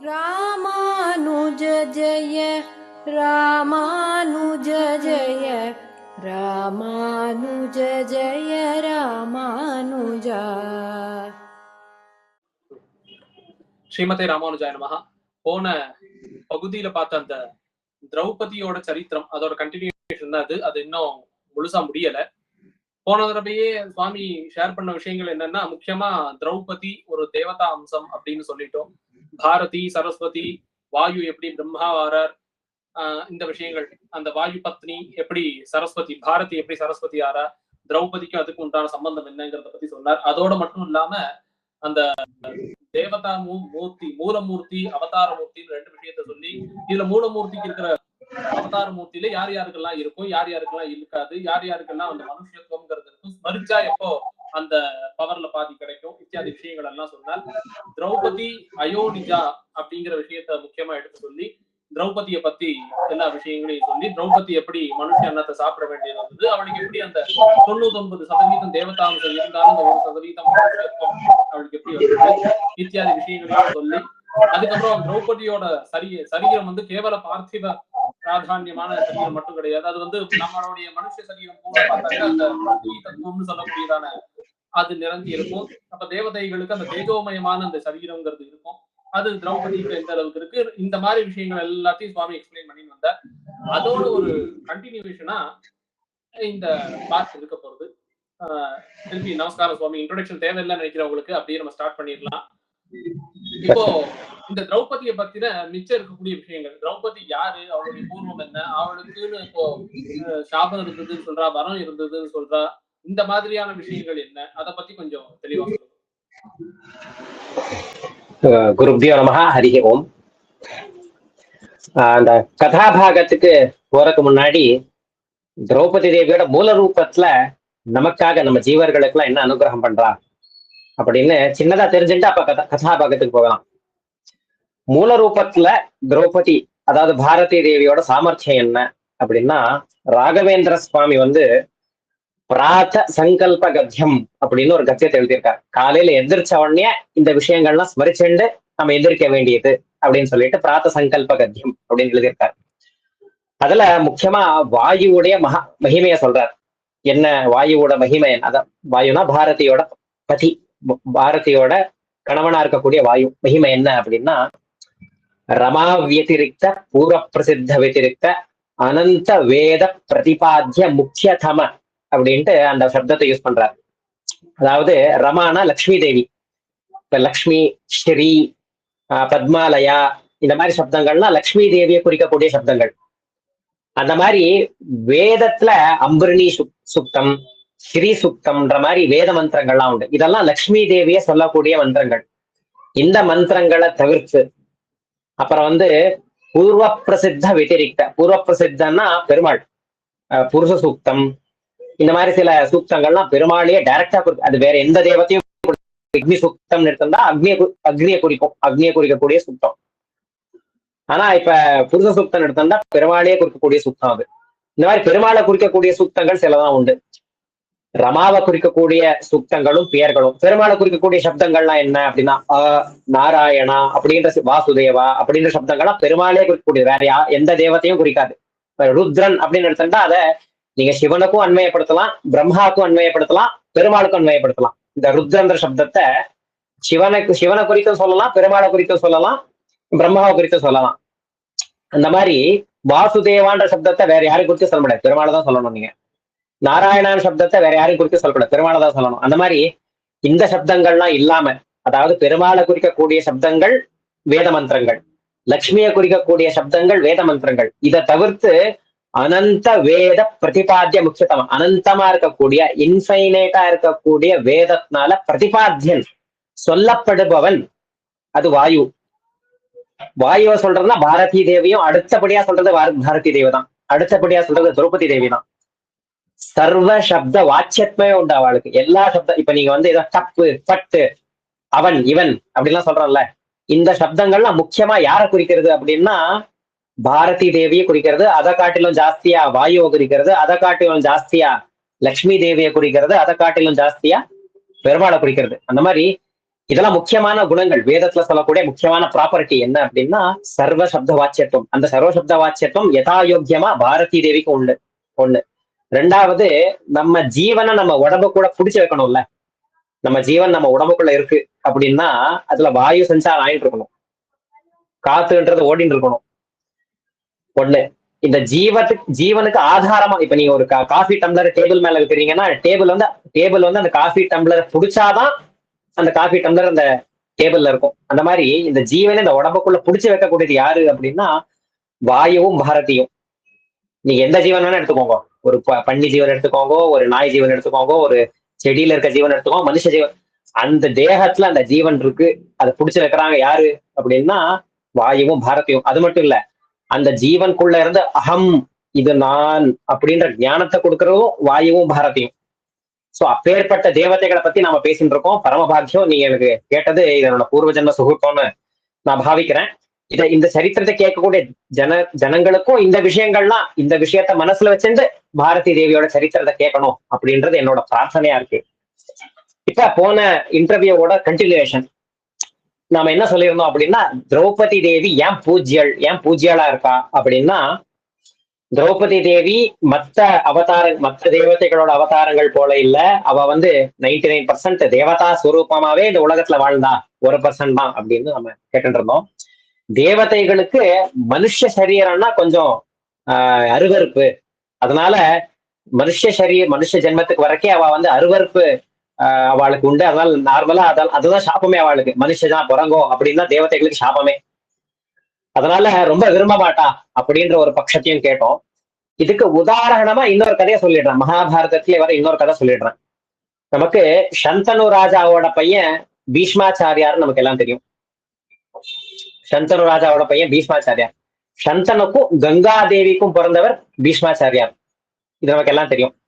ராமானுஜ ஜய ராமானுஜ ஜய ராமானுஜ ஜய ராமானுஜா. ஸ்ரீமதே ராமானுஜாய நமகா போன பகுதியில பார்த்த அந்த திரௌபதியோட சரித்திரம் அதோட கண்டினியூஷன் தான் அது. அது இன்னும் முழுசா முடியல. போன தடவையே சுவாமி ஷேர் பண்ண விஷயங்கள் என்னன்னா முக்கியமா திரௌபதி ஒரு தேவதா அம்சம் அப்படின்னு சொல்லிட்டோம். பாரதி சரஸ்வதி வாயு எப்படி பிரம்மா ஆறார் ஆஹ் இந்த விஷயங்கள். அந்த வாயு பத்னி எப்படி சரஸ்வதி பாரதி எப்படி சரஸ்வதி ஆறா? திரௌபதிக்கும் அதுக்கு உண்டான சம்பந்தம் என்னங்கிறத பத்தி சொன்னார். அதோட மட்டும் இல்லாம அந்த தேவதா மூ மூர்த்தி மூலமூர்த்தி அவதார மூர்த்தின்னு ரெண்டு விஷயத்த சொல்லி இதுல மூலமூர்த்திக்கு இருக்கிற அவதார மூர்த்தியில யார் யாருக்கெல்லாம் இருக்கும் யார் யாருக்கெல்லாம் இருக்காது யார் யாருக்கெல்லாம் அந்த மனுஷத்துவம்ங்கிறது இருக்கும் ஸ்மரிச்சா எப்போ அந்த பவர்ல பாதி கிடைக்கும். இத்தியாதி விஷயங்கள் எல்லாம் சொன்னால் திரௌபதி அயோனிஜா அப்படிங்கிற விஷயத்த முக்கியமா எடுத்து சொல்லி திரௌபதியை பத்தி எல்லா விஷயங்களையும் சொல்லி திரௌபதி எப்படி மனுஷ அன்னத்தை சாப்பிட வேண்டியது வந்தது அவளுக்கு எப்படி அந்த தொண்ணூத்தி ஒன்பது சதவீதம் தேவதாம்சம் இருந்தாலும் அந்த ஒரு சதவீதம் அவளுக்கு எப்படி வந்தது இத்தியாதி விஷயங்களையும் சொல்லி அதுக்கப்புறம் திரௌபதியோட சரி சரீரம் வந்து கேவல பார்த்திவ பிராதானியமான சரீரம் மட்டும் கிடையாது. அது வந்து நம்மளுடைய மனுஷ சரீரம் கூட பார்த்தாக்க அந்த தத்துவம்னு சொல்லக்கூடியதான அது நிரம்பி இருக்கும். அப்ப தேவதைகளுக்கு அந்த தேஜோமயமான அந்த சரீரம்ங்கிறது இருக்கும். அது திரௌபதிக்கு எந்த அளவுக்கு இருக்கு? இந்த மாதிரி விஷயங்கள் எல்லாத்தையும் சுவாமி எக்ஸ்பிளைன் பண்ணி வந்தார். அதோட ஒரு கண்டினியூவேஷனா இந்த பார்ட் இருக்க போறது. திருப்பி நமஸ்காரம் சுவாமி. இன்ட்ரோடக்ஷன் தேவையில்லை நினைக்கிறவங்களுக்கு அப்படியே நம்ம ஸ்டார்ட் பண்ணிடலாம். இப்போ இந்த திரௌபதியை பத்தின மிச்சம் இருக்கக்கூடிய விஷயங்கள். திரௌபதி யாரு? அவளுடைய பூர்வம் என்ன? அவளுக்குன்னு இப்போ சாபம் இருந்ததுன்னு சொல்றா வரம் இருந்ததுன்னு சொல்றா. இந்த மாதிரியான விஷயங்கள் என்ன? அத பத்தி கொஞ்சம் தெளிவா குருப்தியோ நமகா ஹரி ஓம். அந்த கதாபாகத்துக்கு போறதுக்கு முன்னாடி திரௌபதி தேவியோட மூல ரூபத்துல நமக்காக நம்ம ஜீவர்களுக்கு எல்லாம் என்ன அனுகிரகம் பண்றா அப்படின்னு சின்னதா தெரிஞ்சுட்டு அப்ப கதா கதாபாகத்துக்கு போகலாம். மூல ரூபத்துல திரௌபதி அதாவது பாரதி தேவியோட சாமர்த்தியம் என்ன அப்படின்னா ராகவேந்திர சுவாமி வந்து பிராத சங்கல்ப கத்தியம் அப்படின்னு ஒரு கத்தியத்தை எழுதியிருக்காரு. காலையில எந்திரிச்ச உடனே இந்த விஷயங்கள்லாம் ஸ்மரிச்சுண்டு நம்ம எந்திரிக்க வேண்டியது அப்படின்னு சொல்லிட்டு பிராத்த சங்கல்ப கத்தியம் அப்படின்னு எழுதியிருக்காரு. அதுல முக்கியமா வாயுவுடைய மகா மகிமையை சொல்றார். என்ன வாயுவோட மகிமை? என்ன அதான் வாயுனா பாரதியோட பதி பாரதியோட கணவனா இருக்கக்கூடிய வாயு. மகிமை என்ன அப்படின்னா ரமா வியதிரிக்த பூர்வ பிரசித்த வியதிரிக்த அனந்த வேத பிரதிபாத்திய முக்கியதம அப்படின்ட்டு அந்த சப்தத்தை யூஸ் பண்றார். அதாவது ரமானா லக்ஷ்மி தேவி. இப்ப லக்ஷ்மி ஸ்ரீ ஆஹ் பத்மாலயா இந்த மாதிரி சப்தங்கள்னா லக்ஷ்மி தேவியை குறிக்கக்கூடிய சப்தங்கள். அந்த மாதிரி வேதத்துல அம்பிரணி சுக் சுக்தம் ஸ்ரீ சுக்தம்ன்ற மாதிரி வேத மந்திரங்கள்லாம் உண்டு. இதெல்லாம் லக்ஷ்மி தேவிய சொல்லக்கூடிய மந்திரங்கள். இந்த மந்திரங்களை தவிர்த்து அப்புறம் வந்து பூர்வ பிரசித்த வெத்திரிக்த பூர்வ பிரசித்தன்னா பெருமாள். ஆஹ் புருஷ சூக்தம் இந்த மாதிரி சில சூக்தங்கள்லாம் பெருமாளையே டைரக்டா குறிக்கும் அது வேற எந்த தேவத்தையும் அக்னி சுத்தம் எடுத்திருந்தா அக்னிய அக்னியை குறிக்கும். அக்னியை குறிக்கக்கூடிய சுத்தம் ஆனா இப்ப புருஷ சுத்தம் எடுத்திருந்தா பெருமாளையே குறிக்கக்கூடிய சுத்தம் அது. இந்த மாதிரி பெருமாளை குறிக்கக்கூடிய சுத்தங்கள் சிலதான் உண்டு. ரமாவை குறிக்கக்கூடிய சுத்தங்களும் பெயர்களும். பெருமாளை குறிக்கக்கூடிய சப்தங்கள்லாம் என்ன அப்படின்னா அ நாராயணா அப்படின்ற வாசுதேவா அப்படின்ற சப்தங்கள்லாம் பெருமாளே குறிக்கக்கூடியது. வேற யா எந்த தேவத்தையும் குறிக்காது. ருத்ரன் அப்படின்னு எடுத்தோம்னா அதை நீங்க சிவனுக்கும் அன்வயப்படுத்தலாம் பிரம்மாவுக்கும் அன்வயப்படுத்தலாம் பெருமாளுக்கும் அன்வயப்படுத்தலாம் இந்த ருத்ரந்திர சப்தத்தை சிவனுக்கு சிவனை குறித்தும் சொல்லலாம் பெருமாளை குறித்தும் சொல்லலாம் பிரம்மாவை குறித்தும் சொல்லலாம். அந்த மாதிரி வாசுதேவான்ற சப்தத்தை வேற யாரையும் குறித்து சொல்ல முடியாது. பெருமாளை தான் சொல்லணும் நீங்க. நாராயணான் சப்தத்தை வேற யாரையும் குறித்து சொல்லக்கூடாது பெருமாளை தான் சொல்லணும். அந்த மாதிரி இந்த சப்தங்கள்லாம் இல்லாம அதாவது பெருமாளை குறிக்கக்கூடிய சப்தங்கள் வேத மந்திரங்கள் லட்சுமியை குறிக்கக்கூடிய சப்தங்கள் வேத மந்திரங்கள். இதை தவிர்த்து அனந்த வேத பிரதிபாத்திய முக்கியத்தம் அனந்தமா இருக்கக்கூடிய இன்ஃபைனைட்டா இருக்கக்கூடிய வேதத்தினால பிரதிபாத்தியன் சொல்லப்படுபவன் அது வாயு. வாயுவை சொல்றதுன்னா பாரதி தேவியும் அடுத்தபடியா சொல்றது பாரதி தேவி தான். அடுத்தபடியா சொல்றது திரௌபதி தேவி தான். சர்வ சப்த வாட்சியத்மே உண்டு அவளுக்கு. எல்லா சப்தம் இப்ப நீங்க வந்து ஏதோ தப்பு பட்டு அவன் இவன் அப்படின்லாம் சொல்றோம்ல. இந்த சப்தங்கள்லாம் முக்கியமா யாரை குறிக்கிறது அப்படின்னா பாரதி தேவியை குறிக்கிறது அதை காட்டிலும் ஜாஸ்தியா வாயுவை குறிக்கிறது அதை காட்டிலும் ஜாஸ்தியா லக்ஷ்மி தேவியை குறிக்கிறது அதை காட்டிலும் ஜாஸ்தியா பெருமாளை குறிக்கிறது. அந்த மாதிரி இதெல்லாம் முக்கியமான குணங்கள். வேதத்துல சொல்லக்கூடிய முக்கியமான ப்ராப்பர்ட்டி என்ன அப்படின்னா சர்வ சப்த வாச்சியத்துவம் அந்த சர்வ சப்த வாச்சியத்துவம் யதாயோக்கியமா பாரதி தேவிக்கு உண்டு. ஒண்ணு. ரெண்டாவது நம்ம ஜீவனை நம்ம உடம்பு கூட புடிச்சு வைக்கணும்ல. நம்ம ஜீவன் நம்ம உடம்புக்குள்ள இருக்கு அப்படின்னா அதுல வாயு சஞ்சாரம் ஆயிட்டு இருக்கணும். காத்துன்றது ஓடிட்டு இருக்கணும். ஒண்ணு இந்த ஜீவத்துக்கு ஜீவனுக்கு ஆதாரமா இப்ப நீங்க ஒரு காஃபி டம்ளர் டேபிள் மேல வைக்கிறீங்கன்னா டேபிள் வந்து டேபிள் வந்து அந்த காஃபி டம்ளர் புடிச்சாதான் அந்த காஃபி டம்ளர் அந்த டேபிள்ல இருக்கும். அந்த மாதிரி இந்த ஜீவனை இந்த உடம்புக்குள்ள புடிச்சு வைக்கக்கூடியது யாரு அப்படின்னா வாயுவும் பாரதியும். நீங்க எந்த ஜீவன் வேணா எடுத்துக்கோங்க. ஒரு ப- பன்னி ஜீவன் எடுத்துக்கோங்க ஒரு நாய் ஜீவன் எடுத்துக்கோங்க ஒரு செடியில இருக்க ஜீவன் எடுத்துக்கோங்க மனுஷ ஜீவன். அந்த தேகத்துல அந்த ஜீவன் இருக்கு. அதை புடிச்சு வைக்கிறாங்க யாரு அப்படின்னா வாயுவும் பாரதியும். அது மட்டும் இல்ல அந்த ஜீவனுக்குள்ள இருந்து அகம் இது நான் அப்படின்ற ஞானத்தை கொடுக்கறதும் வாயுவும் பாரதியும். சோ அப்பேற்பட்ட தேவதைகளை பத்தி நாம பேசிட்டு இருக்கோம். பரமபாக்கியம் நீங்க எனக்கு கேட்டது இது என்னோட பூர்வ ஜென்ம சுகுத்தம்னு நான் பாவிக்கிறேன். இதை இந்த சரித்திரத்தை கேட்கக்கூடிய ஜன ஜனங்களுக்கும் இந்த விஷயங்கள்லாம் இந்த விஷயத்த மனசுல வச்சுட்டு பாரதி தேவியோட சரித்திரத்தை கேட்கணும் அப்படின்றது என்னோட பிரார்த்தனையா இருக்கு. இப்ப போன இன்டர்வியூவோட கண்டினியூஷன் நாம என்ன சொல்லியிருந்தோம் அப்படின்னா திரௌபதி தேவி ஏன் பூஜ்யல் ஏன் பூஜ்யலா இருக்கா? அப்படின்னா திரௌபதி தேவி மத்த அவதார மத்த தேவதைகளோட அவதாரங்கள் போல இல்ல. அவ வந்து நைன்டி நைன் பர்சன்ட் தேவதா ஸ்வரூபமாவே இந்த உலகத்துல வாழ்ந்தா. ஒரு பர்சன்ட் தான் அப்படின்னு நம்ம கேட்டு இருந்தோம் தேவதைகளுக்கு மனுஷ சரீரம்னா கொஞ்சம் ஆஹ் அருவருப்பு. அதனால மனுஷ சரீர மனுஷ ஜென்மத்துக்கு வரைக்கே அவ வந்து அருவருப்பு அவளுக்கு உண்டு. அதனால நார்மலா அதால் அதுதான் சாபமே அவளுக்கு. மனுஷதான் பிறங்கும் அப்படின்னா தேவதைகளுக்கு சாபமே. அதனால ரொம்ப விரும்ப மாட்டா அப்படின்ற ஒரு பட்சத்தையும் கேட்டோம். இதுக்கு உதாரணமா இன்னொரு கதையை சொல்லிடுறேன். மகாபாரதத்திலே வர இன்னொரு கதை சொல்லிடுறேன். நமக்கு சந்தனு ராஜாவோட பையன் பீஷ்மாச்சாரியார் நமக்கு எல்லாம் தெரியும். சந்தனு ராஜாவோட பையன் பீஷ்மாச்சாரியார். சந்தனுக்கும் கங்கா தேவிக்கும் பிறந்தவர் பீஷ்மாச்சாரியார். இது நமக்கு எல்லாம் தெரியும்.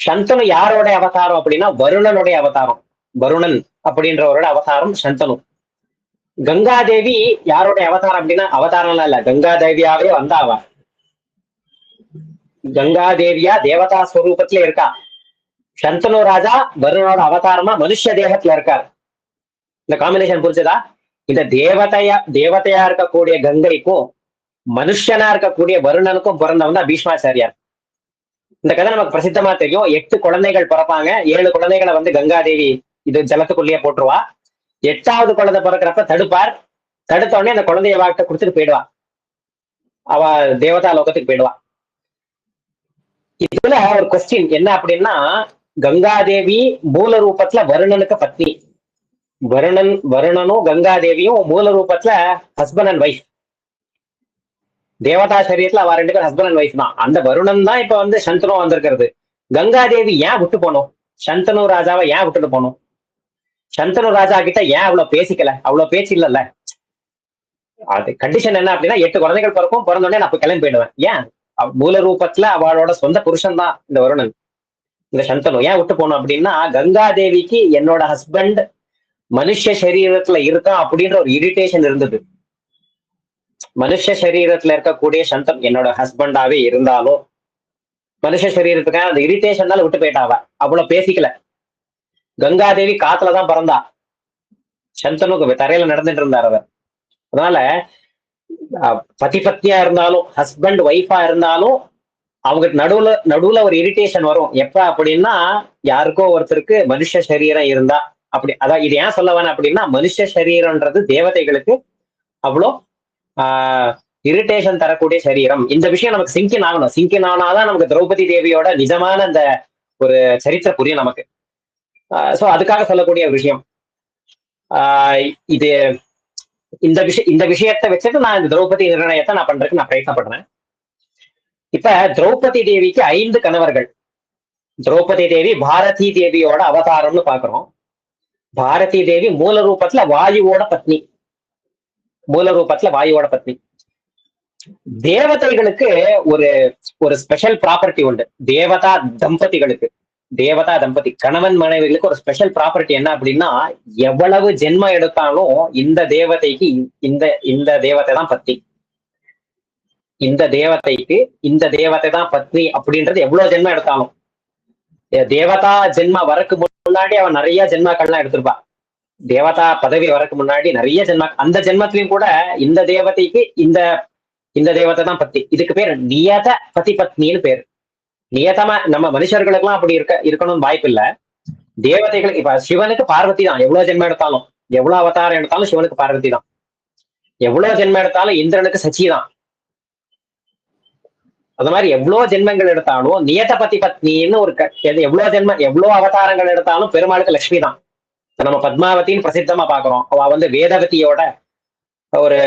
சந்தனு யாரோட அவதாரம் அப்படின்னா வருணனுடைய அவதாரம். வருணன் அப்படின்றவரோட அவதாரம் சந்தனு. கங்காதேவி யாருடைய அவதாரம் அப்படின்னா அவதாரம்லாம் இல்ல. கங்காதேவியாவே வந்தாவா? கங்காதேவியா தேவதா ஸ்வரூபத்துல இருக்கா? சந்தனு ராஜா வருணனோட அவதாரமா மனுஷ தேகத்துல இருக்கார். இந்த காம்பினேஷன் புரிஞ்சதா? இந்த தேவதையா தேவதையா இருக்கக்கூடிய கங்கைக்கும் மனுஷனா இருக்கக்கூடிய வருணனுக்கும் பிறந்தவன் தான் பீஷ்மாச்சாரியார். இந்த கதை நமக்கு பிரசித்தமா தெரியும். எட்டு குழந்தைகள் பிறப்பாங்க. ஏழு குழந்தைகளை வந்து கங்காதேவி இது ஜலத்துக்குள்ளேயே போட்டுருவா. எட்டாவது குழந்தை பிறக்கிறப்ப தடுப்பார். தடுத்த உடனே அந்த குழந்தைய வாழ்க்கை கொடுத்துட்டு போயிடுவா. அவ தேவதா லோகத்துக்கு போயிடுவா. இதுல ஒரு கொஸ்டின் என்ன அப்படின்னா கங்காதேவி மூல ரூபத்துல வருணனுக்கு பத்னி. வருணன் வருணனும் கங்காதேவியும் மூல ரூபத்துல ஹஸ்பண்ட் அண்ட் ஒய்ஃப் தேவதா சரீரத்துல அவ ரெண்டு பேரும் ஹஸ்பண்ட் அண்ட் ஒய்ஃப் தான். அந்த வருணம் தான் இப்ப வந்து சந்தனு வந்திருக்கிறது. கங்காதேவி ஏன் விட்டு போனோம்? சந்தனு ராஜாவை ஏன் விட்டுட்டு போனோம்? சந்தனு ராஜா கிட்ட ஏன் அவ்வளவு பேசிக்கல? அவ்வளவு பேச்சு இல்லல்ல. அது கண்டிஷன் என்ன அப்படின்னா எட்டு குழந்தைகள் பிறக்கும். பிறந்த உடனே நான் அப்ப கிளம்பி போயிடுவேன். ஏன்? மூல ரூபத்துல அவளோட சொந்த புருஷன் தான் இந்த வருணன். இந்த சந்தனு. ஏன் விட்டு போனோம் அப்படின்னா கங்கா தேவிக்கு என்னோட ஹஸ்பண்ட் மனுஷ சரீரத்துல இருக்கான் அப்படின்ற ஒரு இரிட்டேஷன் இருந்தது. மனுஷ சரீரத்துல இருக்கக்கூடிய சந்தம் என்னோட ஹஸ்பண்டாவே இருந்தாலும் மனுஷ சரீரத்துக்காக அந்த இரிட்டேஷன்னால விட்டு போயிட்டாவ. அவ்வளவு பேசிக்கல. கங்காதேவி காத்துலதான் பிறந்தா. சந்தனுக்கு தரையில நடந்துட்டு இருந்தார் அவர். அதனால அஹ், பதி இருந்தாலும் ஹஸ்பண்ட் ஒய்ஃபா இருந்தாலும் அவங்க நடுவுல நடுவுல ஒரு இரிட்டேஷன் வரும். எப்ப அப்படின்னா யாருக்கோ ஒருத்தருக்கு மனுஷ சரீரம் இருந்தா அப்படி அதான் இது ஏன் சொல்ல வேணாம் அப்படின்னா மனுஷ சரீரம்ன்றது தேவதைகளுக்கு அவ்வளோ இரிட்டேஷன் தரக்கூடிய சரீரம். இந்த விஷயம் நமக்கு சிங்கின் ஆகணும். சிங்கின் ஆனாதான் நமக்கு திரௌபதி தேவியோட நிஜமான அந்த ஒரு சரித்திர புரியும் நமக்கு. சோ அதுக்காக சொல்லக்கூடிய விஷயம். ஆஹ் இது இந்த விஷயம் இந்த விஷயத்தை வச்சுட்டு நான் இந்த திரௌபதி நிர்ணயத்தை நான் பண்றதுக்கு நான் பிரயத்னப்படுறேன் இப்ப திரௌபதி தேவிக்கு ஐந்து கணவர்கள். திரௌபதி தேவி பாரதி தேவியோட அவதாரம்னு பாக்குறோம். பாரதி தேவி மூல ரூபத்துல வாயுவோட பத்னி. மூல ரூபத்துல வாயுவோட பத்னி. தேவதைகளுக்கு ஒரு ஒரு ஸ்பெஷல் ப்ராப்பர்ட்டி உண்டு. தேவதா தம்பதிகளுக்கு. தேவதா தம்பதி. கணவன் மனைவிகளுக்கு ஒரு ஸ்பெஷல் ப்ராப்பர்ட்டி என்ன அப்படின்னா எவ்வளவு ஜென்மம் எடுத்தாலும் இந்த தேவதைக்கு இந்த இந்த தேவதை தான் பத்தி இந்த தேவதைக்கு இந்த தேவதை தான் பத்னி அப்படின்றது எவ்வளவு ஜென்மம் எடுத்தாலும். தேவதா ஜென்மா வரக்கு முன்னாடி அவன் நிறைய ஜென்மாக்கள்லாம் எடுத்திருப்பான் தேவதா பதவி வரக்கு முன்னாடி நிறைய ஜென்ம அந்த ஜென்மத்திலையும் கூட இந்த தேவதைக்கு இந்த இந்த தேவதை தான் பத்தி. இதுக்கு பேர் நியத பதி பத்னின்னு பேர். நியதமா நம்ம மனுஷர்களுக்கெல்லாம் அப்படி இருக்க இருக்கணும்னு வாய்ப்பு இல்ல தேவதைகளுக்கு இப்ப சிவனுக்கு பார்வதி தான் எவ்வளவு ஜென்மம் எடுத்தாலும் எவ்வளவு அவதாரம் எடுத்தாலும் சிவனுக்கு பார்வதி தான் எவ்வளவு ஜென்மம் எடுத்தாலும் இந்திரனுக்கு சச்சி தான் அது மாதிரி எவ்வளவு ஜென்மங்கள் எடுத்தாலும் நியத பதி பத்னின்னு ஒரு எவ்வளவு ஜென்ம எவ்வளவு அவதாரங்கள் எடுத்தாலும் பெருமாளுக்கு லட்சுமி தான் நம்ம பத்மாவதின்னு பிரசித்தமா பாக்குறோம் அவ வந்து வேதவதியோட ஒரு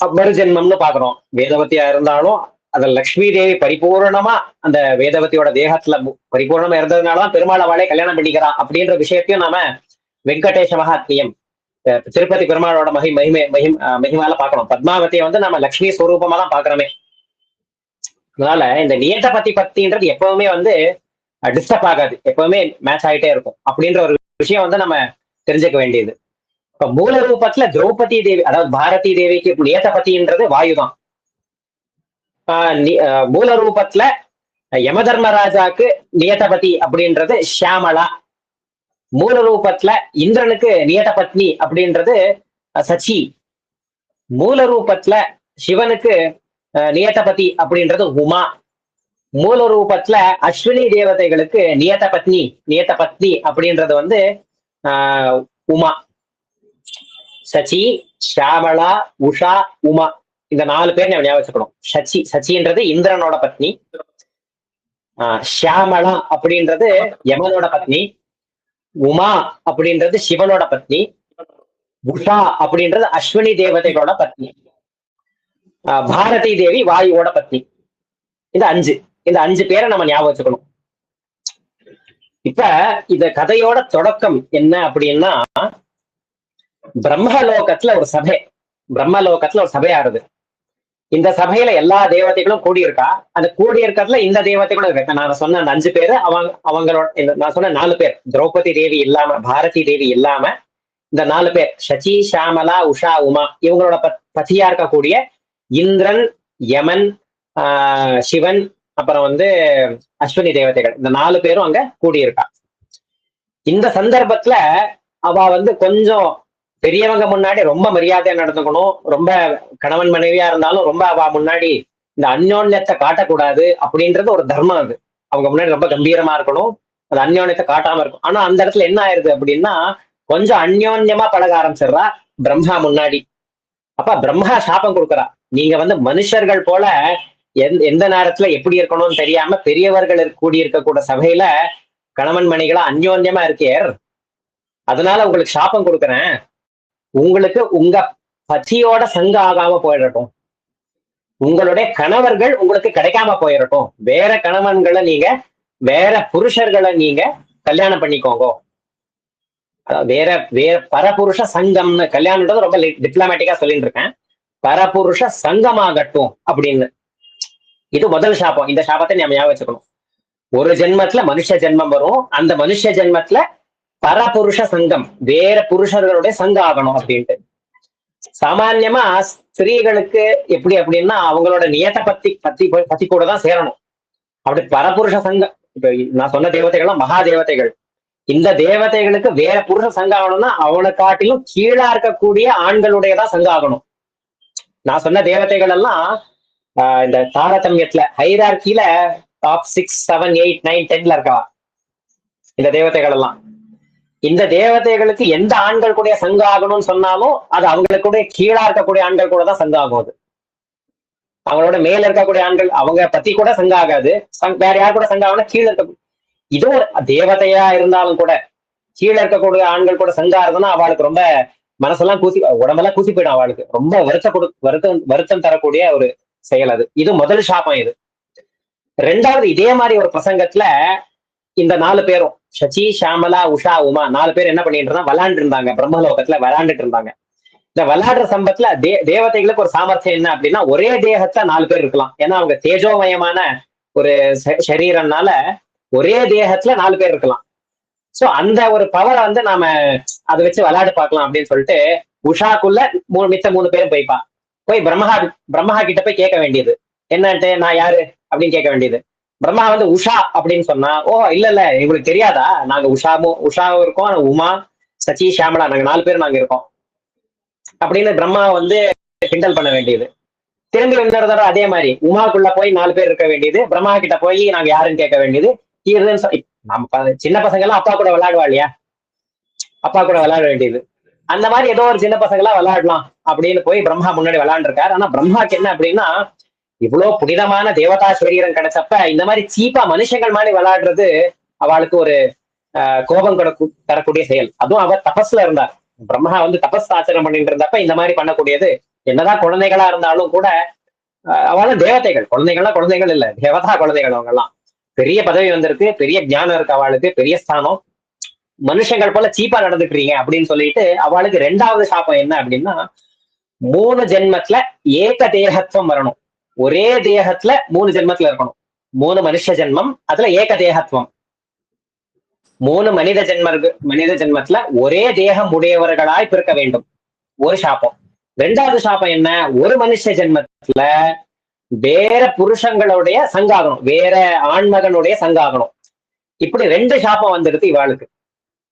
மறுஜென்மம்னு பாக்குறோம் வேதவதியா இருந்தாலும் அந்த லக்ஷ்மி தேவி பரிபூர்ணமா அந்த வேதவதியோட தேகத்துல பரிபூர்ணமா இருந்ததுனாலதான் பெருமாள் அவளே கல்யாணம் பண்ணிக்கிறா. அப்படின்ற விஷயத்தையும் நாம வெங்கடேஷ மகாத்மியம் திருப்பதி பெருமாளோட மகி மகிமை மகிம் மகிமால பாக்கணும் பத்மாவதியை வந்து நம்ம லக்ஷ்மி ஸ்வரூபமா தான் பாக்குறோமே அதனால இந்த நியத்த பத்தி பத்தின்றது எப்பவுமே வந்து டிஸ்டர்ப் ஆகாது. எப்பவுமே மேட்ச் ஆயிட்டே இருக்கும். அப்படின்ற ஒரு விஷயம் வந்து நம்ம தெரிஞ்சுக்க வேண்டியது. இப்ப மூல ரூபத்துல திரௌபதி தேவி அதாவது பாரதி தேவிக்கு நியத பத்தின்றது வாயு தான் மூல ரூபத்துல யமதர்மராஜாக்கு நியதபதி அப்படின்றது ஷியாமலா மூல ரூபத்துல இந்திரனுக்கு நியத பத்னி அப்படின்றது சச்சி மூல ரூபத்துல சிவனுக்கு அஹ், நியதபதி அப்படின்றது உமா. மூல ரூபத்துல அஸ்வினி தேவதைகளுக்கு நியத பத்னி நியத பத்னி அப்படின்றது வந்து ஆஹ், உமா. சச்சி ஷாமளா உஷா உமா. இந்த நாலு பேர் ஞாபகம் வச்சுக்கணும் சச்சி சச்சின்றது இந்திரனோட பத்னி. ஆஹ், ஷியாமளா அப்படின்றது யமனோட பத்னி. உமா அப்படின்றது சிவனோட பத்னி. உஷா அப்படின்றது அஸ்வினி தேவதைகளோட பத்னி. ஆஹ், பாரதி தேவி வாயுவோட பத்னி. இந்த அஞ்சு. இந்த அஞ்சு பேரை நம்ம ஞாபகம் வச்சுக்கணும். இப்ப இந்த கதையோட தொடக்கம் என்ன அப்படின்னா பிரம்மலோகத்துல ஒரு சபை. பிரம்மலோகத்துல ஒரு சபை ஆறுது இந்த சபையில எல்லா தேவதைகளும் கூடியிருக்கா? அந்த கூடியிருக்கிறதுல இந்த தேவதைகளும் இருக்கு. நான் சொன்ன அந்த அஞ்சு பேரு அவங்க அவங்களோட நான் சொன்ன நாலு பேர். திரௌபதி தேவி இல்லாம பாரதி தேவி இல்லாம இந்த நாலு பேர். சச்சி ஷாமலா உஷா உமா இவங்களோட பத்தியா இருக்கக்கூடிய இந்திரன் யமன் ஆஹ் சிவன் அப்புறம் வந்து அஸ்வினி தேவதைகள். இந்த நாலு பேரும் அங்க கூடியிருக்கா. இந்த சந்தர்ப்பத்துல அவ வந்து கொஞ்சம் பெரியவங்க முன்னாடி ரொம்ப மரியாதையா நடந்துக்கணும் ரொம்ப கணவன் மனைவியா இருந்தாலும் ரொம்ப அவ முன்னாடி இந்த அந்யோன்யத்தை காட்டக்கூடாது அப்படின்றது ஒரு தர்மம் அது. அவங்க முன்னாடி ரொம்ப கம்பீரமா இருக்கணும் அது அந்யோன்யத்தை காட்டாம இருக்கும் ஆனா அந்த இடத்துல என்ன ஆயிருது அப்படின்னா கொஞ்சம் அந்யோன்யமா பழக ஆரம்பிச்சிடுறா பிரம்மா முன்னாடி. அப்ப பிரம்மா சாபம் கொடுக்குறா. நீங்க வந்து மனுஷர்கள் போல எந்த எந்த நேரத்துல எப்படி இருக்கணும்னு தெரியாம பெரியவர்கள் இருக்க- கூடியிருக்கக்கூட சபையில கணவன் மணிகளா அந்யோன்யமா இருக்கேர் அதனால உங்களுக்கு சாபம் கொடுக்குறேன். உங்களுக்கு உங்க பத்தியோட சங்க ஆகாம போயிடட்டும். உங்களுடைய கணவர்கள் உங்களுக்கு கிடைக்காம போயிடட்டும். வேற கணவன்களை நீங்க வேற புருஷர்களை நீங்க கல்யாணம் பண்ணிக்கோங்க. வேற வேற பரபுருஷ சங்கம்னு கல்யாணம்ன்றது ரொம்ப டிப்ளமேட்டிக்கா சொல்லிட்டு இருக்கேன். பரபுருஷ சங்கமாகட்டும் அப்படின்னு. இது முதல் சாபம். இந்த சாபத்தை நம்ம ஞாபகம் வச்சுக்கணும். ஒரு ஜென்மத்துல மனுஷ ஜென்மம் வரும். அந்த மனுஷ ஜென்மத்துல பரபுருஷ சங்கம் வேற புருஷர்களுடைய சங்கம் ஆகணும் அப்படின்ட்டு. சாமான்யமா ஸ்திரீகளுக்கு எப்படி அப்படின்னா அவங்களோட நியத்தை பத்தி பத்தி பத்தி கூட தான் சேரணும். அப்படி பரபுருஷ சங்கம் இப்ப நான் சொன்ன தேவதைகள்லாம் மகா தேவதைகள் இந்த தேவதைகளுக்கு வேற புருஷ சங்கம் ஆகணும்னா அவனை காட்டிலும் கீழா இருக்கக்கூடிய ஆண்களுடையதான் சங்கம் ஆகணும். நான் சொன்ன தேவதைகள் எல்லாம் இந்த தாரதமியத்துல ஹைரார்கில top six seven eight nine டென்ல இருக்கவா? இந்த தேவதைகள் எல்லாம். இந்த தேவதைகளுக்கு எந்த ஆண்கள் கூட சங்கம் ஆகணும்னு சொன்னாலும் அது அவங்களுக்கு கூட கீழா இருக்கக்கூடிய ஆண்கள் கூட தான் சங்கம் ஆகும் அது அவங்களோட மேல இருக்கக்கூடிய ஆண்கள் அவங்க பத்தி கூட சங்கம் ஆகாது. சங்- வேற யார் கூட சங்கம் ஆகணும் கீழே இருக்க இது ஒரு தேவதையா இருந்தாலும் கூட கீழே இருக்கக்கூடிய ஆண்கள் கூட சங்கம் ஆகுதுன்னா அவளுக்கு ரொம்ப மனசெல்லாம் கூசி உடம்பெல்லாம் கூசி போயிடும் அவளுக்கு. ரொம்ப வருத்த கொடு வருத்தம் வருத்தம் தரக்கூடிய ஒரு செயல் அது. இது முதல் சாபம் இது. ரெண்டாவது இதே மாதிரி ஒரு பிரசங்கத்துல இந்த நாலு பேரும் சச்சி ஷாமலா உஷா உமா நாலு பேர் என்ன பண்ணிட்டு இருந்தாங்க? விளையாண்டு இருந்தாங்க. பிரம்மலோகத்துல விளையாண்டுட்டு இருந்தாங்க. இந்த விளையாடுற சம்பத்துல தே தேவதைகளுக்கு ஒரு சாமர்த்தியம் என்ன அப்படின்னா ஒரே தேகத்துல நாலு பேர் இருக்கலாம். ஏன்னா அவங்க தேஜோமயமான ஒரு ச- சரீரம்னால ஒரே தேகத்துல நாலு பேர் இருக்கலாம். சோ அந்த ஒரு பவரை வந்து நாம அதை வச்சு விளையாடு பார்க்கலாம் அப்படின்னு சொல்லிட்டு உஷாக்குள்ள மூணு மித்த மூணு பேரும் போய்ப்பா. போய் பிரம்மஹா பிரம்மஹா கிட்ட போய் கேட்க வேண்டியது. என்னன்ட்டு நான் யாரு? அப்படின்னு கேட்க வேண்டியது. பிரம்மா வந்து உஷா அப்படின்னு சொன்னா ஓ இல்ல இல்ல இவங்களுக்கு தெரியாதா? நாங்க உஷாவும் உஷாவும் இருக்கோம் உமா சச்சி ஷியாமலா நாங்க நாலு பேர் நாங்க இருக்கோம். அப்படின்னு பிரம்மா வந்து கிண்டல் பண்ண வேண்டியது. திரும்பி இன்னொரு தடவை அதே மாதிரி உமாக்குள்ள போய் நாலு பேர் இருக்க வேண்டியது பிரம்மா கிட்ட போய் நாங்க யாருன்னு கேட்க வேண்டியது. இதுன்னு நம்ம சின்ன பசங்க எல்லாம் அப்பா கூட விளையாடுவா இல்லையா? அப்பா கூட விளையாட வேண்டியது. அந்த மாதிரி ஏதோ ஒரு சின்ன பசங்க எல்லாம் விளையாடலாம் அப்படின்னு போய் பிரம்மா முன்னாடி விளையாண்டுருக்காரு. ஆனா பிரம்மாக்கு என்ன அப்படின்னா இவ்வளவு புனிதமான தேவதா சரீரம் கிடைச்சப்ப இந்த மாதிரி சீப்பா மனுஷங்கள் மாதிரி விளையாடுறது அவளுக்கு ஒரு கோபம் தரக்கூடிய செயல். அதுவும் அவர் தபஸ்ல இருந்தார் பிரம்மா வந்து தபஸ் ஆச்சரியம் பண்ணிட்டு இருந்தப்ப இந்த மாதிரி பண்ணக்கூடியது. என்னதான் குழந்தைகளா இருந்தாலும் கூட ஆஹ், அவளும் தேவதைகள் குழந்தைகள்லாம் குழந்தைகள் இல்ல. தேவதா குழந்தைகள் அவங்க எல்லாம் பெரிய பதவி வந்திருக்கு பெரிய ஞானம் இருக்கு அவளுக்கு பெரிய ஸ்தானம். மனுஷங்கள் போல சீப்பா நடந்துக்கிறீங்க அப்படின்னு சொல்லிட்டு அவளுக்கு ரெண்டாவது சாபம் என்ன அப்படின்னா மூணு ஜென்மத்துல ஏக தேகத்துவம் வரணும். ஒரே தேகத்துல மூணு ஜென்மத்துல இருக்கணும். மூணு மனுஷ ஜென்மம் அதுல ஏக தேகத்துவம். மூணு மனித ஜென்ம மனித ஜென்மத்துல ஒரே தேகம் உடையவர்களாய் பிறக்க வேண்டும். ஒரு சாபம். ரெண்டாவது சாபம் என்ன? ஒரு மனுஷ ஜென்மத்துல வேற புருஷங்களுடைய சங்காகணும் வேற ஆண்மகனுடைய சங்காகணும் இப்படி ரெண்டு சாபம் வந்துடுது இவாளுக்கு.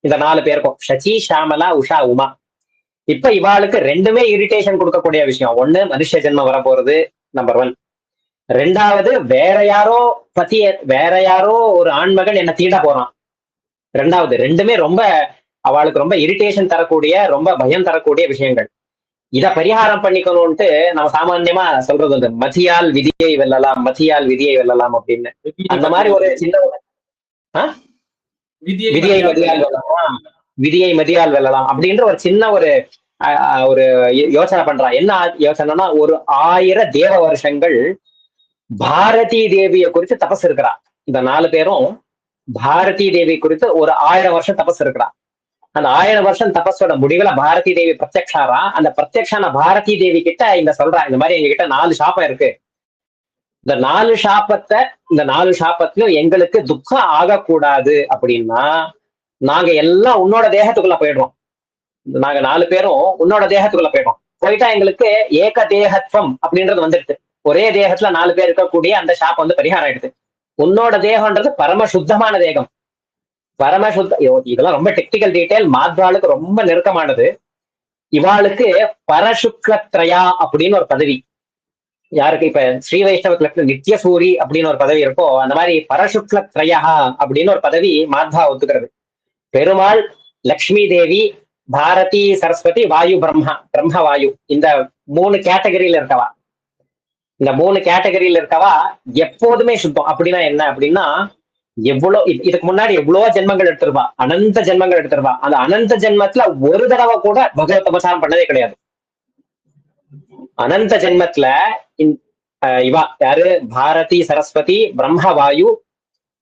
இந்த நாலு பேருக்கும். சசி ஷாமலா உஷா உமா. இப்ப இவாளுக்கு ரெண்டுமே இரிட்டேஷன் கொடுக்கக்கூடிய விஷயம். ஒண்ணு மனுஷ ஜென்மம் வரப்போறது நம்பர் ஒன் ரெண்டாவது வேற யாரோ பத்திய வேற யாரோ ஒரு ஆண்மகன் என்ன தீட போறான். ரெண்டாவது ரெண்டுமே ரொம்ப அவளுக்கு ரொம்ப இரிட்டேஷன் தரக்கூடிய ரொம்ப பயம் தரக்கூடிய விஷயங்கள். இத பரிகாரம் பண்ணிக்கணும்ட்டு நம்ம சாமான்யமா சொல்றது வந்து மதியால் விதியை வெல்லலாம் மதியால் விதியை வெல்லலாம் அப்படின்னு. அந்த மாதிரி ஒரு சின்ன விதியை விதியை மதியால் வெல்லலாம். விதியை மதியால் வெல்லலாம். அப்படின்ற ஒரு சின்ன ஒரு ஒரு யோசனை பண்றா என்ன யோசனைனா ஒரு ஆயிர தேவ வருஷங்கள் பாரதி தேவிய குறித்து தபஸ் இருக்கிறா இந்த நாலு பேரும் பாரதி தேவி குறித்து ஒரு ஆயிரம் வருஷம் தபஸ் இருக்கிறா அந்த ஆயிரம் வருஷம் தபஸோட முடிவுல பாரதி தேவி பிரத்யக்ஷாரா? அந்த பிரத்யக்ஷான பாரதி தேவி கிட்ட இந்த சொல்றா. இந்த மாதிரி எங்க கிட்ட நாலு சாபம் இருக்கு. இந்த நாலு சாபத்தை இந்த நாலு சாபத்திலும் எங்களுக்கு துக்கம் ஆகக்கூடாது அப்படின்னா நாங்க எல்லாம் உன்னோட தேகத்துக்குள்ள போயிடுவோம் நாங்க நாலு பேரும் உன்னோட தேகத்துக்குள்ள போயிடுவோம் போயிட்டா எங்களுக்கு ஏக தேகத்துவம் அப்படின்றது வந்துடுது. ஒரே தேகத்துல நாலு பேர் இருக்கக்கூடிய அந்த சாப்பம் வந்து பரிகாரம் ஆயிடுது. உன்னோட தேகம்ன்றது பரம சுத்தமான தேகம். பரம சுத்த இதெல்லாம் ரொம்ப டெக்னிக்கல் டீட்டெயில் மாத்வாளுக்கு ரொம்ப நெருக்கமானது. இவாளுக்கு பரசுக்லத்ரயா அப்படின்னு ஒரு பதவி. யாருக்கு? இப்ப ஸ்ரீ வைஷ்ணவத்துல நித்திய சூரி அப்படின்னு ஒரு பதவி இருக்கோ அந்த மாதிரி பரசுக்ல பரசுக்லத்ரயா அப்படின்னு ஒரு பதவி மாத்வா ஒத்துக்கிறது பெருமாள் லக்ஷ்மி தேவி பாரதி சரஸ்வதி வாயு பிரம்மா. பிரம்ம வாயு. இந்த மூணு கேட்டகரியில இருக்கவா? இந்த மூணு கேட்டகரியில இருக்கவா? எப்போதுமே சுத்தம். அப்படின்னா என்ன? அப்படின்னா எவ்வளவு இது- இதுக்கு முன்னாடி எவ்வளவோ ஜென்மங்கள் எடுத்திருப்பா? அனந்த ஜென்மங்கள் எடுத்திருப்பா. அந்த அனந்த ஜென்மத்துல ஒரு தடவை கூட பகவத் உபசாரம் பண்ணதே கிடையாது. அனந்த ஜென்மத்துல அஹ் இவா யாரு? பாரதி சரஸ்வதி பிரம்ம வாயு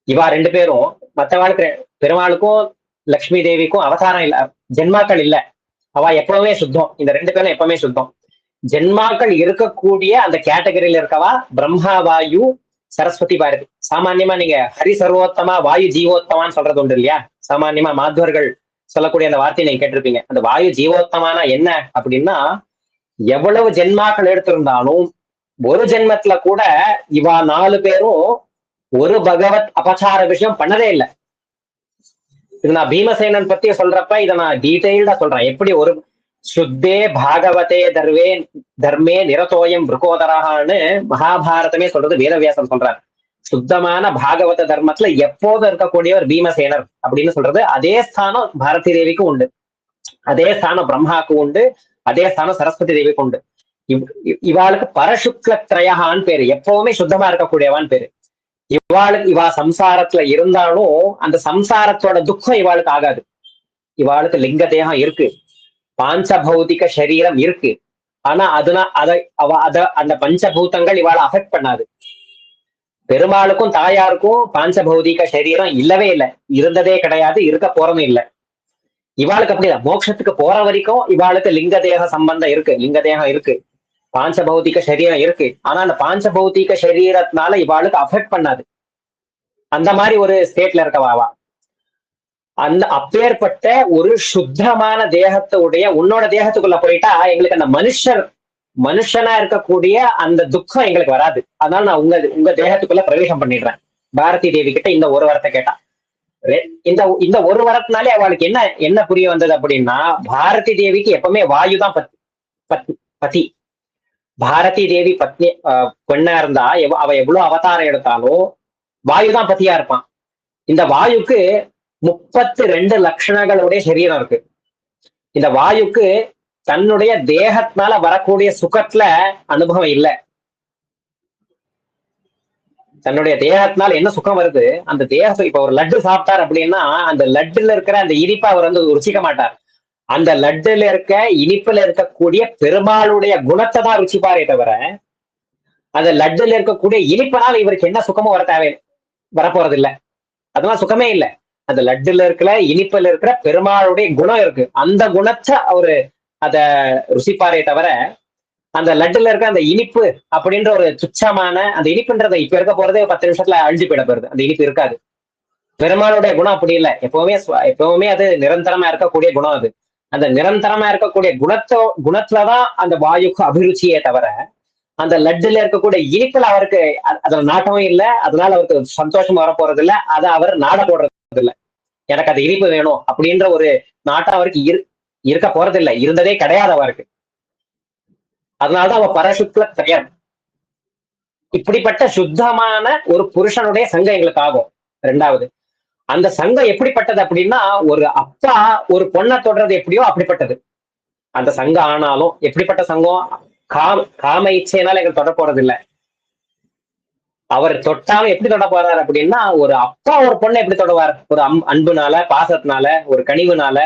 இவா ரெண்டு பேரும் மற்றவாளுக்கு பெருமாளுக்கும் லக்ஷ்மி தேவிக்கும் அவதாரம் இல்ல ஜென்மாக்கள் இல்ல. அவ எப்பவுமே சுத்தம். இந்த ரெண்டு பேரும் எப்பவுமே சுத்தம். ஜென்மாக்கள் இருக்கக்கூடிய அந்த கேட்டகரியில இருக்கவா? பிரம்மா வாயு சரஸ்வதி பாரதி. சாமான்யமா நீங்க ஹரி சர்வோத்தமா வாயு ஜீவோத்தமான்னு சொல்றது உண்டு இல்லையா? சாமான்யமா மாத்வர்கள் சொல்லக்கூடிய அந்த வார்த்தையை நீங்க கேட்டிருப்பீங்க. அந்த வாயு ஜீவோத்தமானா என்ன அப்படின்னா எவ்வளவு ஜென்மாக்கள் எடுத்திருந்தாலும் ஒரு ஜென்மத்துல கூட இவா நாலு பேரும் ஒரு பகவத் அபச்சார விஷயம் பண்ணதே இல்லை. இது நான் பீமசேனன் பத்தி சொல்றப்ப இதை நான் டீட்டெயில்டா சொல்றேன். எப்படி ஒரு சுத்தே பாகவதே தர்வே தர்மே நிரதோயம் விருகோதரகான்னு மகாபாரதமே சொல்றது வேதவியாசம் சொல்றாரு. சுத்தமான பாகவத தர்மத்துல எப்போதும் இருக்கக்கூடியவர் பீமசேனர் அப்படின்னு சொல்றது அதே ஸ்தானம் பாரதி தேவிக்கு உண்டு. அதே ஸ்தானம் பிரம்மாக்கு உண்டு. அதே ஸ்தானம் சரஸ்வதி தேவிக்கு உண்டு இவாளுக்கு பரசுக்லத்ரயான்னு பேரு. எப்பவுமே சுத்தமா இருக்கக்கூடியவான்னு பேரு. இவாளுக்கு இவா சம்சாரத்துல இருந்தாலும் அந்த சம்சாரத்தோட துக்கம் இவாளுக்கு ஆகாது. இவாளுக்கு லிங்க தேகம் இருக்கு. பாஞ்சபௌதிக சரீரம் இருக்கு. ஆனா அதுனா அதை அவ அத அந்த பஞ்சபூதங்கள் இவாளை அஃபெக்ட் பண்ணாது. பெருமாளுக்கும் தாயாருக்கும் பாஞ்சபௌதிக சரீரம் இல்லவே இல்லை. இருந்ததே கிடையாது இருக்க போறதும் இல்லை. இவாளுக்கு அப்படிதான் மோட்சத்துக்கு போற வரைக்கும் இவாளுக்கு லிங்க தேக சம்பந்தம் இருக்கு. லிங்க தேகம் இருக்கு. பாஞ்சபௌதிக சரீரம் இருக்கு. ஆனா அந்த பாஞ்சபௌதிக சரீரத்தினால இவாளுக்கு அஃபெக்ட் பண்ணாது. அந்த மாதிரி ஒரு ஸ்டேட்ல இருக்கவாவா அந்த அப்பேற்பட்ட ஒரு சுத்தமான தேகத்துடைய உன்னோட தேகத்துக்குள்ள போயிட்டா எங்களுக்கு அந்த மனுஷர் மனுஷனா இருக்கக்கூடிய அந்த துக்கம் எங்களுக்கு வராது. அதனால நான் உங்க உங்க தேகத்துக்குள்ள பிரவேசம் பண்ணிடுறேன். பாரதி தேவி கிட்ட இந்த ஒரு வார்த்தை கேட்டா. இந்த இந்த ஒரு வரத்தினாலே அவளுக்கு என்ன என்ன புரிய வந்தது அப்படின்னா பாரதி தேவிக்கு எப்பவுமே வாயு தான் பத் பத் பதி. பாரதி தேவி பத்னி ஆஹ், பெண்ணா இருந்தா அவ எவ்வளவு அவதாரம் எடுத்தாலும் வாயு தான் பத்தியா இருப்பான். இந்த வாயுக்கு முப்பத்து ரெண்டு லட்சணங்களுடைய சரீரம் இருக்கு. இந்த வாயுக்கு தன்னுடைய தேகத்தினால வரக்கூடிய சுகத்துல அனுபவம் இல்லை. தன்னுடைய தேகத்தினால என்ன சுகம் வருது? அந்த தேகம் இப்ப ஒரு லட்டு சாப்பிட்டார் அப்படின்னா அந்த லட்டுல இருக்கிற அந்த இனிப்பை அவர் வந்து ருசிக்க மாட்டார். அந்த லட்டுல இருக்க இனிப்புல இருக்கக்கூடிய பெருமாளுடைய குணத்தை தான் ருசிப்பாரே தவிர அந்த லட்டுல இருக்கக்கூடிய இனிப்பினால் இவருக்கு என்ன சுகமும் வர தேவை வரப்போறது இல்லை அதெல்லாம் சுகமே இல்லை. அந்த லட்டுல இருக்கிற இனிப்புல இருக்கிற பெருமாளுடைய குணம் இருக்கு. அந்த குணத்தை அவரு அத ருசிப்பாரே தவிர அந்த லட்டுல இருக்க அந்த இனிப்பு அப்படின்ற ஒரு துச்சமான அந்த இனிப்புன்றதை இப்ப இருக்க போறதே பத்து நிமிஷத்துல அழிஞ்சு போயிட போறது. அந்த இனிப்பு இருக்காது. பெருமாளுடைய குணம் அப்படி இல்லை. எப்பவுமே எப்பவுமே அது நிரந்தரமா இருக்கக்கூடிய குணம் அது. அந்த நிரந்தரமா இருக்கக்கூடிய குணத்தோ குணத்துலதான் அந்த வாயுக்கு அபிருச்சியே தவிர அந்த லட்டுல இருக்கக்கூடிய இனிப்புல அவருக்கு அதுல நாட்டமும் இல்லை. அதனால அவருக்கு சந்தோஷம் வரப்போறது இல்லை அதை அவர் நாட போடுறது இல்ல எனக்கு அது இனிப்பு வேணும் அப்படின்ற ஒரு நாட்டம் அவருக்கு இரு இருக்க போறது இருந்ததே கிடையாது அவருக்கு. அதனாலதான் அவ பரசுக்ல தயார் இப்படிப்பட்ட சுத்தமான ஒரு புருஷனுடைய சங்கம் எங்களுக்கு ஆகும். ரெண்டாவது அந்த சங்கம் எப்படிப்பட்டது அப்படின்னா ஒரு அப்பா ஒரு பொண்ணை தொடர்றது எப்படியோ அப்படிப்பட்டது. அந்த சங்கம் ஆனாலும் எப்படிப்பட்ட சங்கம்? காம காம இச்சையினால எங்களுக்கு தொட போறது இல்லை. அவர் தொட்டாலும் எப்படி தொட போறாரு அப்படின்னா ஒரு அப்பா ஒரு பொண்ணை எப்படி தொடவார்? ஒரு அம் அன்புனால பாசத்தினால ஒரு கனிவுனால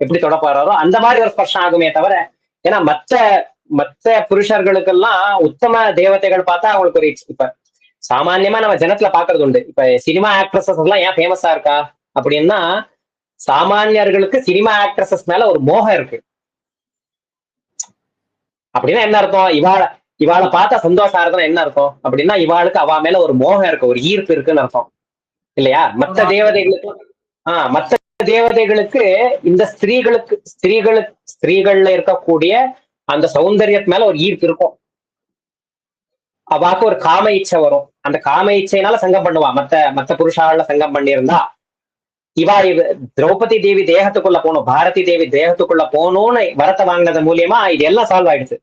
எப்படி தொட போறாரோ அந்த மாதிரி ஒரு ஸ்பர்ஷம் ஆகுமே தவிர ஏன்னா மத்த மத்த புருஷர்களுக்கெல்லாம் உத்தம தேவதைகள் பார்த்தா அவங்களுக்கு ஒரு இப்ப சாமான்யமா நம்ம ஜனத்துல பாக்குறது உண்டு. இப்ப சினிமா ஆக்ட்ரஸஸ் எல்லாம் ஏன் ஃபேமஸா இருக்கா? அப்படின்னா சாமானியர்களுக்கு சினிமா ஆக்ட்ரஸஸ் மேல ஒரு மோகம் இருக்கு. அப்படின்னா என்ன அர்த்தம்? இவாள இவாளை பார்த்தா சந்தோஷம் ஆகுதுன்னா என்ன அர்த்தம்? அப்படின்னா இவாளுக்கு அவ மேல ஒரு மோகம் இருக்கு ஒரு ஈர்ப்பு இருக்குன்னு அர்த்தம். இல்லையா? மத்த தேவதைகளுக்கு ஆஹ் மத்த தேவதைகளுக்கு இந்த ஸ்திரீகளுக்கு ஸ்திரீகளுக்கு ஸ்திரீகள்ல இருக்கக்கூடிய அந்த சௌந்தரியத்து மேல ஒரு ஈர்ப்பு இருக்கும். அவாக்கு ஒரு காம இச்சை வரும். அந்த காம இச்சைனால சங்கம் பண்ணுவா. மத்த மத்த புருஷால சங்கம் பண்ணியிருந்தா இவா இவ திரௌபதி தேவி தேகத்துக்குள்ள போகணும் பாரதி தேவி தேகத்துக்குள்ள போகணும்னு வரத்தை வாங்கினது மூலியமா இது எல்லாம் சால்வ் ஆயிடுச்சு.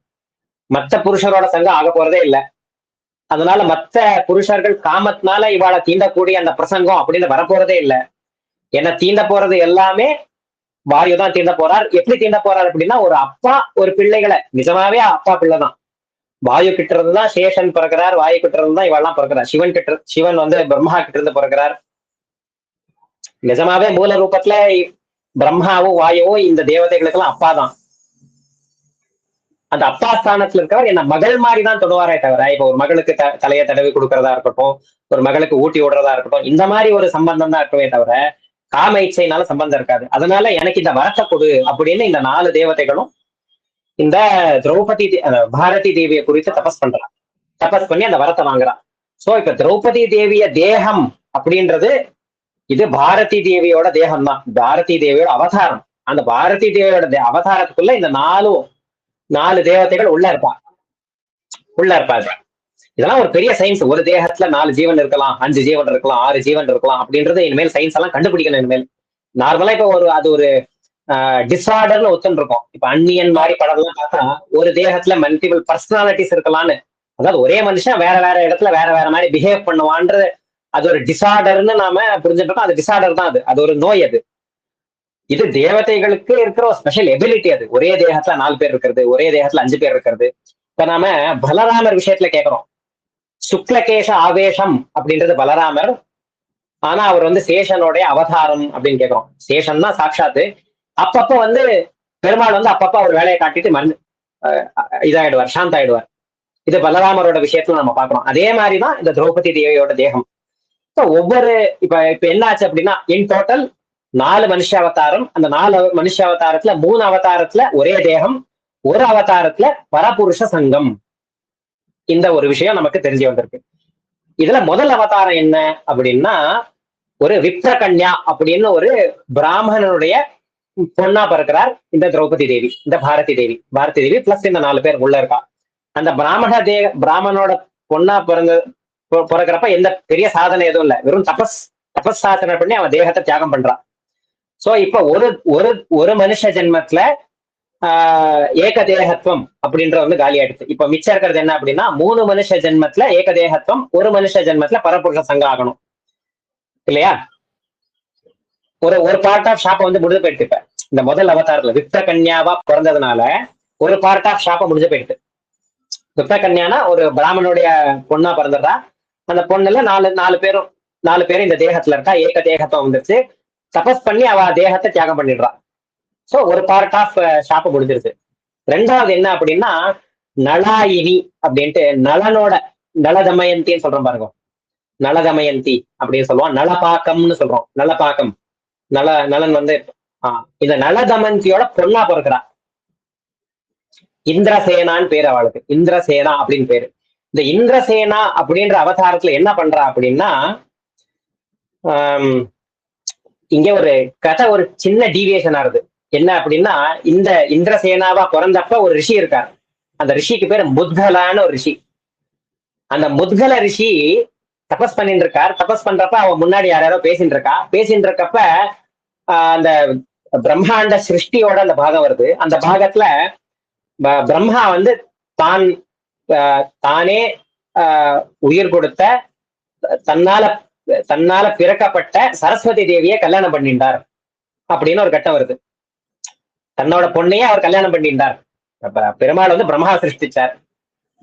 மத்த புருஷரோட சங்கம் ஆக போறதே இல்ல. அதனால மத்த புருஷர்கள் காமத்தினால இவாளை தீண்டக்கூடிய அந்த பிரசங்கம் அப்படின்னு வரப்போறதே இல்ல. என்ன தீண்ட போறது எல்லாமே வாயு தான் தீண்ட போறார். எப்படி தீண்ட போறார் அப்படின்னா ஒரு அப்பா ஒரு பிள்ளைகளை நிஜமாவே அப்பா பிள்ளை தான் வாயு கிட்ட இருந்து தான் சேஷன் பிறக்கிறார் வாயு கிட்ட இருந்து தான் இவெல்லாம் பிறக்கிறார். சிவன் கிட்ட சிவன் வந்து பிரம்மா கிட்ட இருந்து பிறக்கிறார். நிஜமாவே மூல ரூபத்துல பிரம்மாவும் வாயுவும் இந்த தேவதைகளுக்கெல்லாம் அப்பா தான் அந்த அப்பா ஸ்தானத்துல இருக்கவர் என்ன மகள் மாதிரி தான் தொடுவாரே தவிர இப்ப ஒரு மகளுக்கு த தலையை தடவி கொடுக்கறதா இருக்கட்டும் ஒரு மகளுக்கு ஊட்டி விடுறதா இருக்கட்டும் இந்த மாதிரி ஒரு சம்பந்தம் தான் இருக்கவே தவிர காம இச்சைனால சம்பந்தம் இருக்காது. அதனால எனக்கு இந்த வரத்தை கொடு அப்படின்னு இந்த நாலு தேவதைகளும் இந்த திரௌபதி பாரதி தேவியை குறித்து தபஸ் பண்றான் தபஸ் பண்ணி அந்த வரத்தை வாங்குறான். சோ இப்ப திரௌபதி தேவிய தேகம் அப்படின்றது இது பாரதி தேவியோட தேகம் தான் பாரதி தேவியோட அவதாரம். அந்த பாரதி தேவியோட அவதாரத்துக்குள்ள இந்த நாலு நாலு தேவதைகள் உள்ள இருப்பா. உள்ள இருப்பாங்க இதெல்லாம் ஒரு பெரிய சயின்ஸ் ஒரு தேகத்துல நாலு ஜீவன் இருக்கலாம் அஞ்சு ஜீவன் இருக்கலாம் ஆறு ஜீவன் இருக்கலாம் அப்படின்றது இனிமேல் சயின்ஸ் எல்லாம் கண்டுபிடிக்கணும் இனிமேல். நார்மலா இப்ப ஒரு அது ஒரு டிசார்டர்னு ஒத்துன்னு இருக்கும். இப்ப அன்னியன் மாதிரி படம் எல்லாம் பார்த்தா ஒரு தேகத்துல மல்டிபிள் பர்சனாலிட்டிஸ் இருக்கலாம்னு. அதாவது ஒரே மனுஷன் வேற வேற இடத்துல வேற வேற மாதிரி பிஹேவ் பண்ணுவான்றது அது ஒரு டிசார்டர்னு நாம புரிஞ்சுட்டு இருக்கோம் அது டிசார்டர் தான் அது. அது ஒரு நோய் அது. இது தேவதைகளுக்கு இருக்கிற ஒரு ஸ்பெஷல் எபிலிட்டி அது. ஒரே தேகத்துல நாலு பேர் இருக்கிறது ஒரே தேகத்துல அஞ்சு பேர் இருக்கிறது. இப்ப நாம பலராமர் விஷயத்துல கேக்குறோம். சுக்லகேஷ ஆவேசம் அப்படின்றது பலராமர். ஆனா அவர் வந்து சேஷனுடைய அவதாரம் அப்படின்னு கேட்கிறோம் சேஷன் தான் சாட்சாத்து. அப்பப்ப வந்து பெருமாள் வந்து அப்பப்ப அவர் வேலையை காட்டிட்டு மறந்து இதாயிடுவார் சாந்த ஆயிடுவார் இது பலராமரோட விஷயத்துல நம்ம பாக்குறோம். அதே மாதிரிதான் இந்த திரௌபதி தேவியோட தேகம். இப்ப ஒவ்வொரு இப்ப இப்ப என்ன ஆச்சு அப்படின்னா இன் டோட்டல் நாலு மனுஷ அவதாரம். அந்த நாலு மனுஷ அவதாரத்துல மூணு அவதாரத்துல ஒரே தேகம் ஒரு அவதாரத்துல பரபுருஷ சங்கம். இந்த ஒரு விஷயம் நமக்கு தெரிஞ்சு வந்திருக்கு. இதுல முதல் அவதாரம் என்ன அப்படின்னா ஒரு விப்ரகன்யா அப்படின்னு ஒரு பிராமணனுடைய பொண்ணா பிறக்கிறார் இந்த திரௌபதி தேவி இந்த பாரதி தேவி. பாரதி தேவி பிளஸ் இந்த நாலு பேர் உள்ள இருக்கா. அந்த பிராமண தே பிராமணோட பொண்ணா பிறந்த பிறக்கிறப்ப எந்த பெரிய சாதனை எதுவும் இல்ல. வெறும் தபஸ் தபஸ்தாசனை பண்ணி அவன் தேகத்தை தியாகம் பண்றான். சோ இப்ப ஒரு ஒரு ஒரு மனுஷ ஜென்மத்துல ஆஹ் அப்படின்ற வந்து காலி ஆயிடுச்சு. இப்ப மிச்சம் இருக்கிறது என்ன அப்படின்னா மூணு மனுஷ ஜென்மத்துல ஏகதேகத்துவம் ஒரு மனுஷ ஜென்மத்துல பரப்புருஷ சங்கம் ஆகணும். இல்லையா? ஒரு ஒரு பார்ட் ஆஃப் ஷாப்பை வந்து முடிஞ்சு போயிட்டு இப்ப. இந்த முதல் அவதாரத்துல வித்த கன்யாவா பிறந்ததுனால ஒரு பார்ட் ஆஃப் ஷாப்பை முடிஞ்சு போயிட்டு வித்த கன்யானா ஒரு பிராமணுடைய பொண்ணா பிறந்துடுறா அந்த பொண்ணுல நாலு நாலு பேரும் நாலு பேரும் இந்த தேகத்துல இருக்கா? ஏக தேகத்துவம் வந்துருச்சு. தபஸ் பண்ணி அவ தேகத்தை தியாகம் பண்ணிடுறான் சோ ஒரு பார்ட் ஆஃப் ஷாப்பை முடிஞ்சிருது. ரெண்டாவது என்ன அப்படின்னா நலாயினி அப்படின்ட்டு நலனோட நலதமயந்தின்னு சொல்றோம் பாருங்க. நலதமயந்தி அப்படின்னு சொல்லுவோம். நலபாக்கம்னு சொல்றோம். நலபாக்கம். நல நலன் வந்து ஆஹ் இந்த நலதமயந்தியோட பொண்ணா பிறக்கிறா. இந்திரசேனான்னு பேர் அவளுக்கு. இந்திரசேனா அப்படின்னு பேரு. இந்த இந்திரசேனா அப்படின்ற அவதாரத்துல என்ன பண்றா அப்படின்னா இங்க ஒரு கதை ஒரு சின்ன டீவியேஷன் ஆகுது. என்ன அப்படின்னா இந்த இந்திரசேனாவா பிறந்தப்ப ஒரு ரிஷி இருக்கார். அந்த ரிஷிக்கு பேர் முத்கலான்னு ஒரு ரிஷி. அந்த முத்கல ரிஷி தபஸ் பண்ணிட்டு இருக்கார் தபஸ் பண்றப்ப அவன் முன்னாடி யார் யாரோ பேசிட்டு இருக்கா பேசிட்டு இருக்கப்ப ஆஹ் அந்த பிரம்மாண்ட சிருஷ்டியோட அந்த பாகம் வருது. அந்த பாகத்துல ப- பிரம்மா வந்து தான் ஆஹ் தானே ஆஹ் உயிர் கொடுத்த தன்னால தன்னால பிறக்கப்பட்ட சரஸ்வதி தேவியை கல்யாணம் பண்ணிட்டார் அப்படின்னு ஒரு கட்டம் வருது. தன்னோட பொண்ணையே அவர் கல்யாணம் பண்ணிட்டார். அப்ப பெருமாள் வந்து பிரம்மா சிருஷ்டிச்சார்.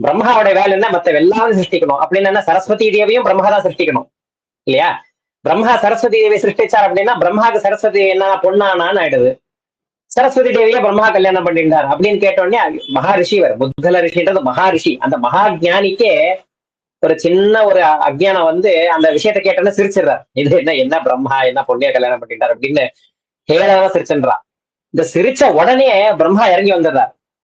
பிரம்மாவோட வேலை என்ன? மத்த எல்லாரும் சிருஷ்டிக்கணும். அப்படின்னு என்ன சரஸ்வதி தேவியும் பிரம்மா தான் சிருஷ்டிக்கணும். இல்லையா? பிரம்மா சரஸ்வதி தேவியை சிருஷ்டிச்சார் அப்படின்னா பிரம்மாவுக்கு சரஸ்வதி என்ன பொண்ணானான்னு ஆயிடுது. சரஸ்வதி தேவியை பிரம்மா கல்யாணம் பண்ணிட்டார் அப்படின்னு கேட்டோடனே மகாரிஷி வர புத்தல ரிஷின்றது மகாரிஷி. அந்த மகா ஞானிக்கே ஒரு சின்ன ஒரு அஜ்ஞானம் வந்து அந்த விஷயத்த கேட்டோன்னே சிரிச்சிடுறார். இது என்ன என்ன பிரம்மா என்ன பொண்ணைய கல்யாணம் பண்ணிட்டார் அப்படின்னு ஹேளவா சிரிச்சுன்றான் இந்த சிரிச்ச உடனே பிரம்மா இறங்கி வந்துடுறார்